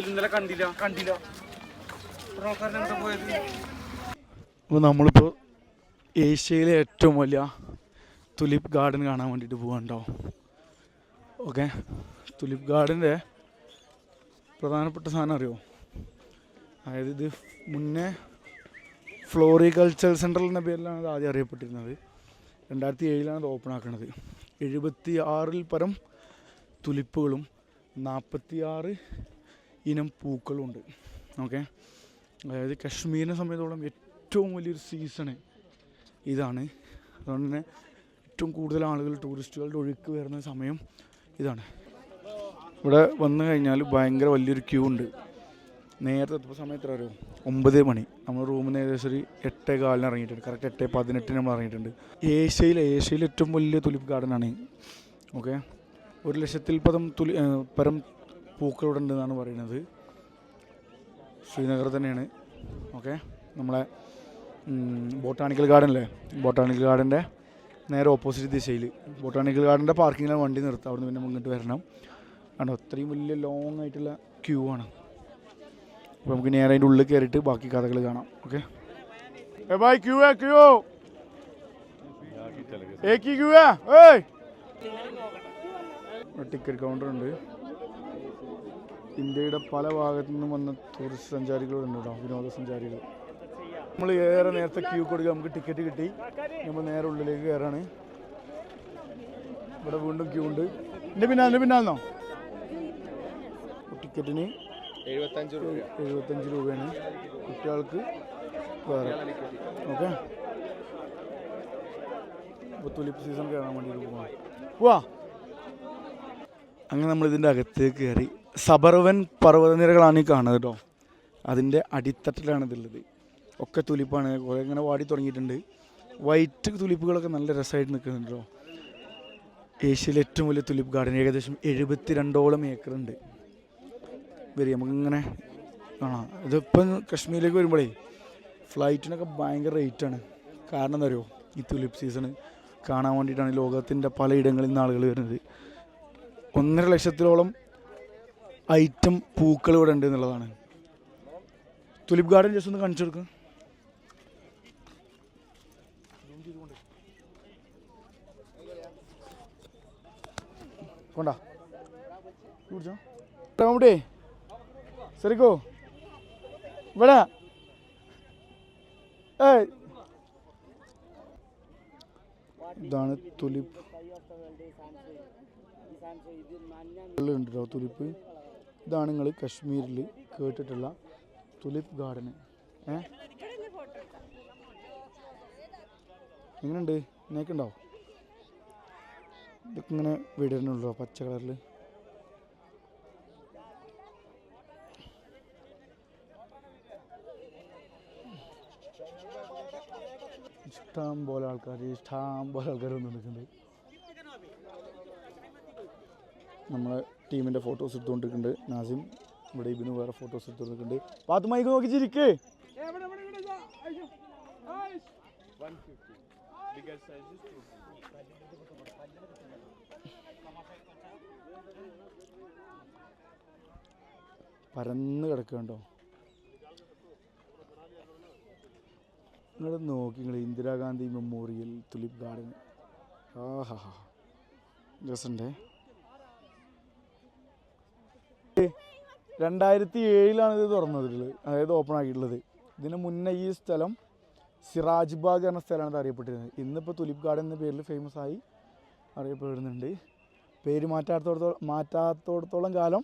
ഇന്നലെ കണ്ടില്ല. കണ്ടില്ല. പോയത്? അപ്പോൾ നമ്മളിപ്പോൾ ഏഷ്യയിലെ ഏറ്റവും വലിയ തുലിപ്പ് ഗാർഡൻ കാണാൻ വേണ്ടിയിട്ട് പോകണ്ടോ ഓക്കെ തുലിപ്പ് ഗാർഡന്റെ പ്രധാനപ്പെട്ട സാധനം അറിയോ? അതായത് ഇത് മുന്നേ ഫ്ലോറികൾച്ചർ സെന്റർ എന്ന പേരിലാണ് ഇത് ആദ്യം അറിയപ്പെട്ടിരുന്നത്. രണ്ടായിരത്തി ഏഴിലാണ് ഇത് ഓപ്പൺ ആക്കുന്നത് എഴുപത്തി ആറിൽ പരം തുലിപ്പുകളും നാൽപ്പത്തി ആറ് ഇനം പൂക്കളും ഉണ്ട് ഓക്കെ? അതായത് കശ്മീരിനെ സംബന്ധിച്ചോളം ഏറ്റവും വലിയൊരു സീസണ് ഇതാണ്. അതുകൊണ്ട് തന്നെ ഏറ്റവും കൂടുതൽ ആളുകൾ ടൂറിസ്റ്റുകളുടെ ഒഴുക്ക് വരുന്ന സമയം ഇതാണ്. ഇവിടെ വന്നു കഴിഞ്ഞാൽ ഭയങ്കര വലിയൊരു ക്യൂ ഉണ്ട്. നേരത്തെ എത്തുമ്പോൾ എത്ര അറിയോ? ഒമ്പത് മണി. നമ്മൾ റൂമിൽ നിന്ന് ഏകദേശം ഒരു എട്ടേ കാലിന് ഇറങ്ങിയിട്ടുണ്ട്. കറക്റ്റ് എട്ടേ പതിനെട്ടിന് നമ്മൾ ഇറങ്ങിയിട്ടുണ്ട്. ഏഷ്യയിൽ ഏഷ്യയിൽ ഏറ്റവും വലിയ തുലിപ്പ് ഗാർഡനാണ് ഓക്കെ? ഒരു ലക്ഷത്തിൽ പദം തുലി പരം പൂക്കളുടെ ഉണ്ടെന്നാണ് പറയുന്നത്. ശ്രീനഗർ തന്നെയാണ്. ഓക്കെ. നമ്മളെ ബോട്ടാണിക്കൽ ഗാർഡനിലെ ബോട്ടാണിക്കൽ ഗാർഡന്റെ നേരെ ഓപ്പോസിറ്റ് ദിശയിൽ ബോട്ടാണിക്കൽ ഗാർഡന്റെ പാർക്കിങ്ങിലാണ് വണ്ടി നിർത്തുക അവിടെ പിന്നെ മുന്നിട്ട് വരണം. കാരണം അത്രയും വലിയ ലോങ് ആയിട്ടുള്ള ക്യൂ ആണ്. അപ്പോൾ നമുക്ക് നേരെ അതിന്റെ ഉള്ളിൽ കയറിയിട്ട് ബാക്കി കഥകൾ കാണാം. ഓക്കെ? ബൈ ക്യൂ ക്യൂ ഏ ക്യൂ ഏയ്. ടിക്കറ്റ് കൗണ്ടർ ഉണ്ട്. ഇന്ത്യയുടെ പല ഭാഗത്തു നിന്നും വന്ന ടൂറിസ്റ്റ് സഞ്ചാരികളുണ്ട് കേട്ടോ വിനോദസഞ്ചാരികൾ. നമ്മൾ ഏറെ നേരത്തെ ക്യൂ കൊടുക്കുക നമുക്ക് ടിക്കറ്റ് കിട്ടി. നമ്മൾ നേരെ ഉള്ളിലേക്ക് കയറാണ്. ഇവിടെ വീണ്ടും ക്യൂ ഉണ്ട്. എന്റെ പിന്നാലെ എന്റെ പിന്നാലെന്നോ? ടിക്കറ്റിന് എഴുപത്തഞ്ച് രൂപ. എഴുപത്തഞ്ച് രൂപയാണ്. കുട്ടികൾക്ക് വേറെ. ഓക്കെ ഇപ്പോൾ തുലിപ്പ് സീസൺ കയറാൻ വേണ്ടി പോവാം പോവാ. അങ്ങനെ നമ്മൾ ഇതിന്റെ അകത്തേക്ക് കയറി. സബർവൻ പർവതനിരകളാണ് ഈ കാണുന്നത് കേട്ടോ. അതിന്റെ അടിത്തട്ടിലാണ് ഇതുള്ളത് ഒക്കെ തുലിപ്പാണ്. കുറേ ഇങ്ങനെ വാടി തുടങ്ങിയിട്ടുണ്ട്. വൈറ്റ് തുലിപ്പുകളൊക്കെ നല്ല രസമായിട്ട് നിൽക്കുന്നുണ്ട് കേട്ടോ. ഏഷ്യയിലെ ഏറ്റവും വലിയ തുലിപ്പ് ഗാർഡൻ ഏകദേശം എഴുപത്തി രണ്ടോളം ഏക്കറുണ്ട് വരി നമുക്കിങ്ങനെ കാണാം. ഇതിപ്പം കശ്മീരിലേക്ക് വരുമ്പോഴേ ഫ്ലൈറ്റിനൊക്കെ ഭയങ്കര റേറ്റാണ് കാരണം എന്താ അറിയോ? ഈ തുലിപ്പ് സീസൺ കാണാൻ വേണ്ടിയിട്ടാണ് ലോകത്തിന്റെ പലയിടങ്ങളിൽ നിന്ന് ആളുകൾ വരുന്നത്. ഒന്നര ലക്ഷത്തിലോളം ഐറ്റം പൂക്കൾ ഇവിടെ ഉണ്ട് എന്നുള്ളതാണ്. തുലിപ് ഗാർഡൻ ജസ്റ്റ് ഒന്ന് കാണിച്ചു കൊടുക്കുക കൊണ്ടാ. കുടിച്ചോ ശരിക്കോ ഇവിടെ. ഇതാണ് തുലിപ്പ് ഉണ്ട് കേട്ടോ തുലിപ്പ്. ഇതാണ് നിങ്ങൾ കശ്മീരിൽ കേട്ടിട്ടുള്ള തുലിപ്പ് ഗാർഡന്. ഏ? എങ്ങനെയുണ്ട്? ഉണ്ടാവും ഇതൊക്കെ ഇങ്ങനെ വിടരുന്നുണ്ടോ പച്ച കളറിൽ ഇഷ്ടം പോലെ ആൾക്കാർ ഇഷ്ടം പോലെ ആൾക്കാർ വന്ന് നിൽക്കുന്നുണ്ട് നമ്മളെ ടീമിന്റെ ഫോട്ടോസ് എടുത്തുകൊണ്ടിരിക്കുന്നുണ്ട്. നാസിം ഇവിടെ ഇബിന് വേറെ ഫോട്ടോസ് എടുത്തുകൊണ്ടിരിക്കുന്നുണ്ട്. പാത്ത് മൈക്ക് നോക്കി ചിരിക്ക് പരന്ന് കിടക്കുന്നുണ്ടോ നിങ്ങൾ നോക്കി നിങ്ങൾ ഇന്ദിരാഗാന്ധി മെമ്മോറിയൽ തുലിപ് ഗാർഡൻ. ആഹാ. രസമുണ്ടേ? രണ്ടായിരത്തി ഏഴിലാണ് ഇത് തുറന്നതിട്ടുള്ളത് അതായത് ഓപ്പൺ ആക്കിയിട്ടുള്ളത്. ഇതിന് മുന്നേ ഈ സ്ഥലം സിറാജ് ബാഗ് എന്ന സ്ഥലമാണ് അറിയപ്പെട്ടിരുന്നത്. ഇന്നിപ്പോൾ തുലിപ്പ് ഗാർഡൻ എന്ന പേരിൽ ഫേമസ് ആയി അറിയപ്പെടുന്നുണ്ട്. പേര് മാറ്റാത്തോടത്തോളം മാറ്റാത്തോടത്തോളം കാലം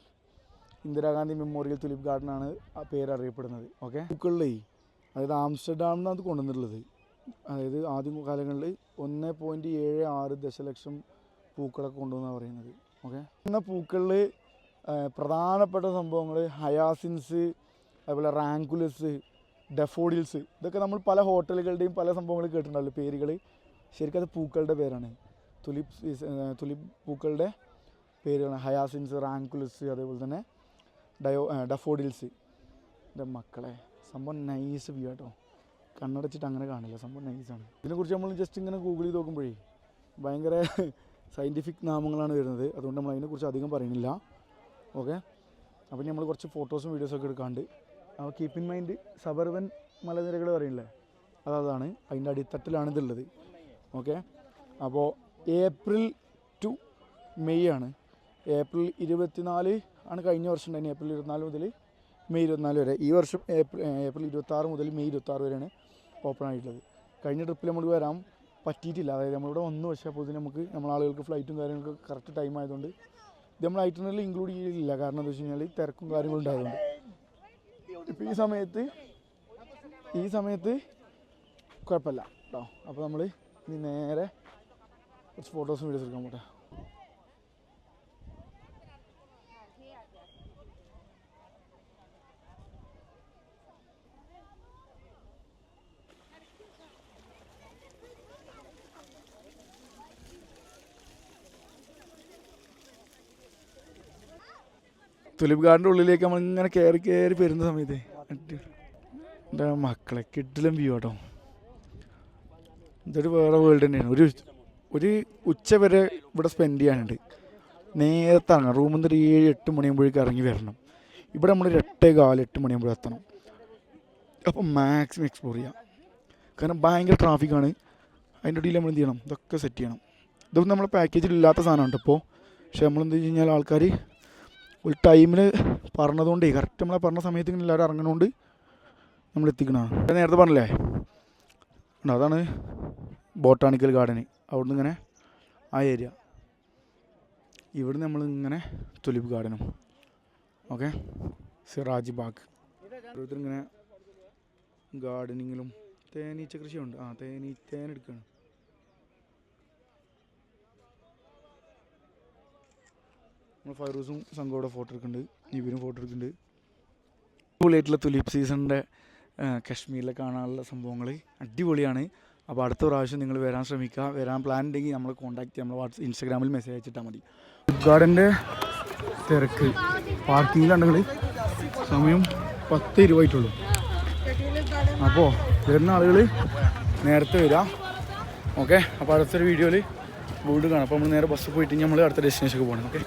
ഇന്ദിരാഗാന്ധി മെമ്മോറിയൽ തുലിപ്പ് ഗാർഡനാണ് ആ പേര് അറിയപ്പെടുന്നത്. ഓക്കെ ബുക്കുകളിലേ അതായത് ആംസ്റ്റർഡാമിൽ നിന്നാണ് അത് കൊണ്ടുവന്നിട്ടുള്ളത്. അതായത് ആദ്യ കാലങ്ങളിൽ ഒന്ന് പോയിന്റ് ഏഴ് ആറ് ദശലക്ഷം പൂക്കളൊക്കെ കൊണ്ടുവന്നാണ് പറയുന്നത്. ഓക്കെ എന്ന പൂക്കളിൽ പ്രധാനപ്പെട്ട സംഭവങ്ങൾ ഹയാസിൻസ് അതുപോലെ റാങ്കുലസ് ഡെഫോഡിൽസ് ഇതൊക്കെ നമ്മൾ പല ഹോട്ടലുകളുടെയും പല സംഭവങ്ങൾ കേട്ടിട്ടുണ്ടല്ലോ പേരുകൾ ശരിക്കും അത് പൂക്കളുടെ പേരാണ്. തുലിപ് ഏഹ് പൂക്കളുടെ പേരുകളാണ്. ഹയാസിൻസ് റാങ്കുലസ് അതേപോലെ തന്നെ ഡയോ ഡഫോഡിൽസ്. എന്റെ മക്കളെ സംഭവം നൈസ് വ്യൂ കേട്ടോ കണ്ണടച്ചിട്ട് അങ്ങനെ കാണില്ല. സംഭവം നൈസാണ് ഇതിനെക്കുറിച്ച് നമ്മൾ ജസ്റ്റ് ഇങ്ങനെ ഗൂഗിൾ ചെയ്ത് നോക്കുമ്പോഴേ ഭയങ്കര സയന്റിഫിക് നാമങ്ങളാണ് വരുന്നത്. അതുകൊണ്ട് നമ്മൾ അതിനെക്കുറിച്ച് അധികം പറയുന്നില്ല. ഓക്കെ. അപ്പോൾ നമ്മൾ കുറച്ച് ഫോട്ടോസും വീഡിയോസൊക്കെ എടുക്കാണ്ട്. അപ്പോൾ കീപ്പ് ഇൻ മൈൻഡ് സബർവൻ മലനിരകൾ പറയുന്നില്ലേ അത് അതാണ്. അതിന്റെ അടിത്തട്ടിലാണ് ഇതുള്ളത്. ഓക്കെ. അപ്പോൾ ഏപ്രിൽ ടു മെയ് ആണ്. ഏപ്രിൽ ഇരുപത്തിനാല് ആണ് കഴിഞ്ഞ വർഷം ഉണ്ടായിരുന്നത് ഏപ്രിൽ ഇരുപത്തിനാല് മുതൽ മെയ് ഇരുപത്തിനാല് വരെ. ഈ വർഷം ഏപ്രിൽ ഏപ്രിൽ ഇരുപത്താറ് മുതൽ മെയ് ഇരുപത്താറ് വരെയാണ് ഓപ്പൺ ആയിട്ടുള്ളത്. കഴിഞ്ഞ ട്രിപ്പിൽ നമ്മൾ വരാൻ പറ്റിയിട്ടില്ല. അതായത് നമ്മളിവിടെ വന്നു. പക്ഷേ അപ്പോൾ ഇതിന് നമുക്ക് നമ്മൾ ആളുകൾക്ക് ഫ്ലൈറ്റും കാര്യങ്ങളൊക്കെ കറക്റ്റ് ടൈം ആയതുകൊണ്ട് ഇത് നമ്മൾ ഐറ്റനറിൽ ഇൻക്ലൂഡ് ചെയ്തില്ല കാരണം എന്താ വെച്ച് കഴിഞ്ഞാൽ തിരക്കും കാര്യങ്ങളും ഉണ്ടായതുകൊണ്ട്. ഇപ്പോൾ ഈ സമയത്ത് ഈ സമയത്ത് കുഴപ്പമില്ല കേട്ടോ അപ്പോൾ നമ്മൾ ഇനി നേരെ കുറച്ച് ഫോട്ടോസും വീഡിയോസ് എടുക്കാൻ പോട്ടെ. തുലിപ് ഗാർഡിന്റെ ഉള്ളിലേക്ക് നമ്മൾ ഇങ്ങനെ കയറി കയറി വരുന്ന സമയത്ത് എന്റെ മക്കളെ കിട്ടിലും വ്യൂ കേട്ടോ ഇതൊരു വേറെ വേൾഡ് തന്നെയാണ്. ഒരു ഒരു ഉച്ച വരെ ഇവിടെ സ്പെൻഡ് ചെയ്യാനുണ്ട്. നേരത്തെ ഇറങ്ങാം റൂമിൽ നിന്ന് ഒരു ഏഴ് എട്ട് മണിയാകുമ്പോഴേക്ക് ഇറങ്ങി വരണം. ഇവിടെ നമ്മൾ ഒരു എട്ടേ കാൽ എട്ട് മണിയാകുമ്പോൾ എത്തണം. അപ്പം മാക്സിമം എക്സ്പ്ലോർ ചെയ്യാം. കാരണം ഭയങ്കര ട്രാഫിക്കാണ് അതിന്റെ ഇടയിൽ നമ്മൾ എന്ത് ചെയ്യണം? ഇതൊക്കെ സെറ്റ് ചെയ്യണം. ഇതൊന്നും നമ്മളെ പാക്കേജിൽ ഇല്ലാത്ത സാധനമാണ് ഇപ്പോൾ പക്ഷേ നമ്മൾ എന്ത് കഴിഞ്ഞാൽ ആൾക്കാർ ഒരു ടൈമിൽ പറഞ്ഞതുകൊണ്ട് കറക്റ്റ് നമ്മളെ പറഞ്ഞ സമയത്ത് ഇങ്ങനെ എല്ലാവരും ഇറങ്ങണോണ്ട് നമ്മൾ എത്തിക്കണതാണ് ഞാൻ നേരത്തെ പറഞ്ഞില്ലേ? അതാണ് ബോട്ടാണിക്കൽ ഗാർഡന് അവിടുന്ന് ഇങ്ങനെ ആ ഏരിയ ഇവിടെ നമ്മൾ ഇങ്ങനെ തുലിപ് ഗാർഡനും ഓക്കെ സിറാജ് ബാഗ്. ഓരോരുത്തർ ഇങ്ങനെ ഗാർഡനിങ്ങിലും തേനീച്ച കൃഷിയുണ്ട് ആ തേനീ തേനെടുക്കുകയാണ് നമ്മൾ ഫൈറൂസും സംഘവും ഫോട്ടോ എടുക്കുന്നുണ്ട് നിബിനും ഫോട്ടോ എടുക്കുന്നുണ്ട് അടിപൊളിയായിട്ടുള്ള തുലിപ് സീസണിന്റെ കശ്മീരിലെ കാണാനുള്ള സംഭവങ്ങൾ അടിപൊളിയാണ്. അപ്പോൾ അടുത്ത പ്രാവശ്യം നിങ്ങൾ വരാൻ ശ്രമിക്കുക. വരാൻ പ്ലാൻ ഉണ്ടെങ്കിൽ നമ്മൾ കോൺടാക്ട് നമ്മൾ വാട്സ് ഇൻസ്റ്റാഗ്രാമിൽ മെസ്സേജ് അയച്ചിട്ടാൽ മതി. ഗാർഡന്റെ തിരക്ക്. പാർക്കിങ്ങിലുണ്ടെങ്കിൽ സമയം പത്ത് ഇരുപതായിട്ടുള്ളൂ. അപ്പോൾ വരുന്ന ആളുകൾ നേരത്തെ വരാം. ഓക്കെ? അപ്പോൾ അടുത്തൊരു വീഡിയോയിൽ വീട് കാണാം. അപ്പോൾ നമ്മൾ നേരെ ബസ്സിൽ പോയിട്ട് നമ്മൾ അടുത്ത ഡെസ്റ്റിനേഷനൊക്കെ പോകണം ഓക്കെ?